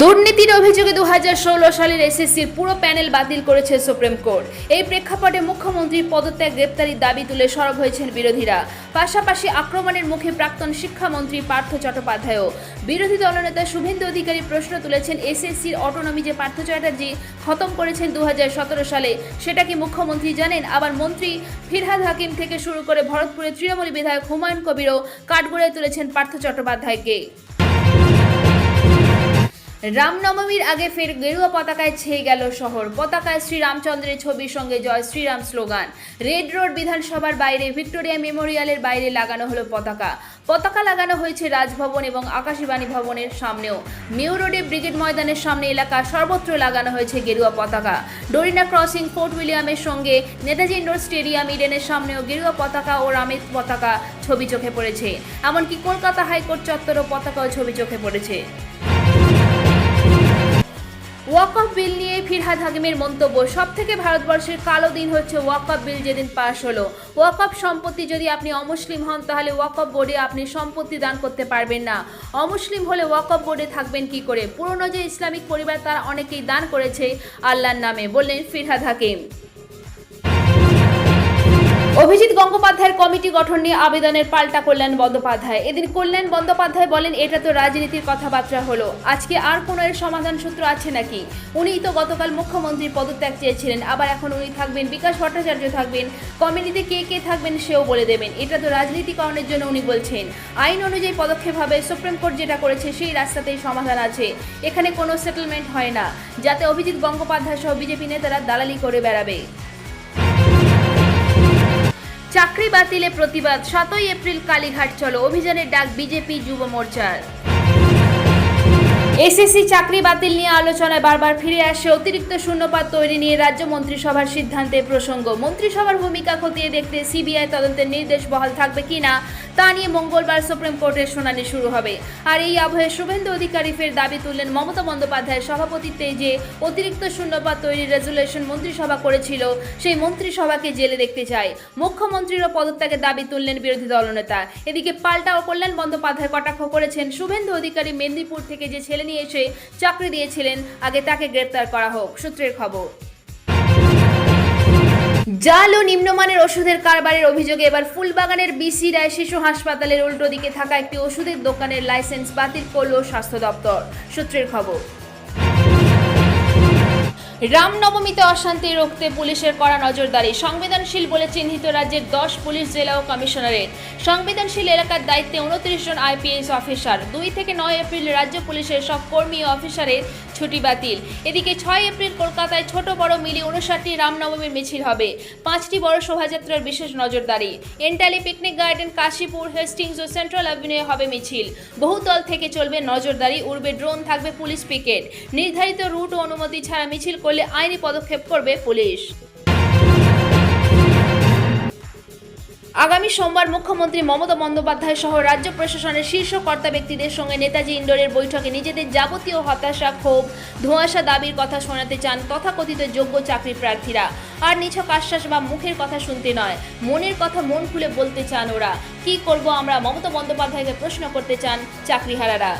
দুর্নীতির অভিযোগে দু হাজার ষোলো সালের এসএসসির পুরো প্যানেল বাতিল করেছে সুপ্রিম কোর্ট। এই প্রেক্ষাপটে মুখ্যমন্ত্রীর পদত্যাগ গ্রেপ্তারির দাবি তুলে সরব হয়েছেন বিরোধীরা। পাশাপাশি আক্রমণের মুখে প্রাক্তন শিক্ষামন্ত্রী পার্থ চট্টোপাধ্যায়ও। বিরোধী দলনেতা শুভেন্দু অধিকারী প্রশ্ন তুলেছেন, এসএসসির অটোনমি যে পার্থ চ্যাটার্জি খতম করেছেন দু হাজার সতেরো সালে, সেটা কি মুখ্যমন্ত্রী জানেন? আবার মন্ত্রী ফিরহাদ হাকিম থেকে শুরু করে ভরতপুরের তৃণমূল বিধায়ক হুমায়ুন কবিরও কাঠগড়ায় তুলেছেন পার্থ চট্টোপাধ্যায়কে। রামনবমীর আগে ফের গেরুয়া পতাকায় ছেয়ে গেল শহর। পতাকায় শ্রীরামচন্দ্রের ছবির সঙ্গে জয় শ্রীরাম স্লোগান। রেড রোড বিধানসভার বাইরে ভিক্টোরিয়া মেমোরিয়ালের বাইরে লাগানো হলো পতাকা। পতাকা লাগানো হয়েছে রাজভবন এবং আকাশবাণী ভবনের সামনেও। মেয়ো রোডে ব্রিগেড ময়দানের সামনে এলাকা সর্বত্র লাগানো হয়েছে গেরুয়া পতাকা। ডোরিনা ক্রসিং ফোর্ট উইলিয়ামের সঙ্গে নেতাজি ইন্ডোর স্টেডিয়াম ইডেনের সামনেও গেরুয়া পতাকা ও রামের পতাকা ছবি চোখে পড়েছে। এমনকি কলকাতা হাইকোর্ট চত্বরও পতাকাও ছবি চোখে পড়েছে। ওয়াকফ বিল নিয়ে ফিরহাদ হাকিমের মন্তব্য সব থেকে ভারতবর্ষের কালো দিন হচ্ছে ওয়াকফ বিল যেদিন পাশ হলো। ওয়াকফ সম্পত্তি যদি আপনি অমুসলিম হন, তাহলে ওয়াকফ বোর্ডে আপনি সম্পত্তি দান করতে পারবেন না। অমুসলিম হলে ওয়াকফ বোর্ডে থাকবেন কি করে? পুরনো যে ইসলামিক পরিবার, তারা অনেকেই দান করেছে আল্লাহর নামে, বললেন ফিরহাদ হাকিম। অভিজিৎ গঙ্গোপাধ্যায়ের কমিটি গঠন নিয়ে আবেদনের পাল্টা কল্যাণ বন্দ্যোপাধ্যায়। এদিন কল্যাণ বন্দ্যোপাধ্যায় বলেন, এটা তো রাজনীতির কথাবার্তা হলো। আজকে আর কোনো এর সমাধান সূত্র আছে নাকি? উনিই তো গতকাল মুখ্যমন্ত্রীর পদত্যাগ চেয়েছিলেন। আবার এখন উনি থাকবেন, বিকাশ ভট্টাচার্য থাকবেন, কমিটিতে কে কে থাকবেন সেও বলে দেবেন। এটা তো রাজনীতিকরণের জন্য উনি বলছেন। আইন অনুযায়ী পদক্ষেপ হবে, সুপ্রিম কোর্ট যেটা করেছে সেই রাস্তাতেই সমাধান আছে। এখানে কোনো সেটেলমেন্ট হয় না, যাতে অভিজিৎ গঙ্গোপাধ্যায় সহ বিজেপি নেতারা দালালি করে বেড়াবে। চাকরি বাতিলে প্রতিবাদ। সাতই এপ্রিল কালীঘাট চলো, অভিযানের ডাক বিজেপি যুব মোর্চার। এসএসসি চাকরি বাতিল নিয়ে আলোচনায় বারবার ফিরে আসে অতিরিক্ত শূন্যপাত তৈরি নিয়ে রাজ্য মন্ত্রিসভার সিদ্ধান্তে প্রসঙ্গ। মন্ত্রিসভার ভূমিকা খতিয়ে দেখতে সিবিআই তদন্তের নির্দেশ বহাল থাকবে কিনা তা নিয়ে মঙ্গলবার সুপ্রিম কোর্টের শুনানি শুরু হবে। আর এই আবহে শুভেন্দু অধিকারী ফের দাবি তুললেন, মমতা বন্দ্যোপাধ্যায়ের সভাপতিত্বে যে অতিরিক্ত শূন্যপাত তৈরির রেজুলেশন মন্ত্রিসভা করেছিল, সেই মন্ত্রিসভাকে জেলে দেখতে চায়। মুখ্যমন্ত্রীরও পদত্যাগের দাবি তুললেন বিরোধী দলনেতা। এদিকে পাল্টা ও কল্যাণ বন্দ্যোপাধ্যায় কটাক্ষ করেছেন, শুভেন্দু অধিকারী মেদিনীপুর থেকে যে ছেলে নিয়ে এসে চাকরি দিয়েছিলেন, আগে তাকে গ্রেপ্তার করা হোক। সূত্রের খবর। জাল ও নিম্নমানের ওষুধের কারবারের অভিযোগে এবার ফুলবাগানের বিসি রায় শিশু হাসপাতালের উল্টো দিকে থাকা একটি ওষুধের দোকানের লাইসেন্স বাতিল করল স্বাস্থ্য দপ্তর। সূত্রের খবর। রামনবমীতে অশান্তি রুখতে পুলিশের কড়া নজরদারি। সংবেদনশীল বলে চিহ্নিত রাজ্যের দশ পুলিশ জেলা ও কমিশনারের সংবেদনশীল এলাকার দায়িত্বে উনত্রিশ জন আইপিএস অফিসার। দুই থেকে নয় এপ্রিল রাজ্য পুলিশের সব কর্মী ও অফিসারের ছুটি বাতিল। এদিকে ছয় এপ্রিল কলকাতায় ছোট বড় মিলি উনষাটটি রামনবমীর মিছিল হবে। পাঁচটি বড় শোভাযাত্রার বিশেষ নজরদারি। Entally Picnic Garden, Cossipore, Hastings ও সেন্ট্রাল অ্যাভিনিউ হবে মিছিল। বহুতল থেকে চলবে নজরদারি। উড়বে ড্রোন, থাকবে পুলিশ পিকেট। নির্ধারিত রুট ও অনুমতি ছাড়া মিছিল করলে আইনি পদক্ষেপ করবে পুলিশ। আগামী সোমবার মুখ্যমন্ত্রী মমতা বন্দ্যোপাধ্যায় সহ রাজ্য প্রশাসনের শীর্ষ কর্তা ব্যক্তিদের সঙ্গে নেতাজি ইন্ডোরের বৈঠকে নিজেদের যাবতীয় হতাশা, ক্ষোভ, ধোঁয়াশা দাবির কথা শোনাতে চান তথাকথিত যোগ্য চাকরি প্রার্থীরা। আর নিছক আশ্বাস বা মুখের কথা শুনতে নয়, মনের কথা মন খুলে বলতে চান ওরা। কি করব আমরা? মমতা বন্দ্যোপাধ্যায়কে প্রশ্ন করতে চান চাকরিহারারা।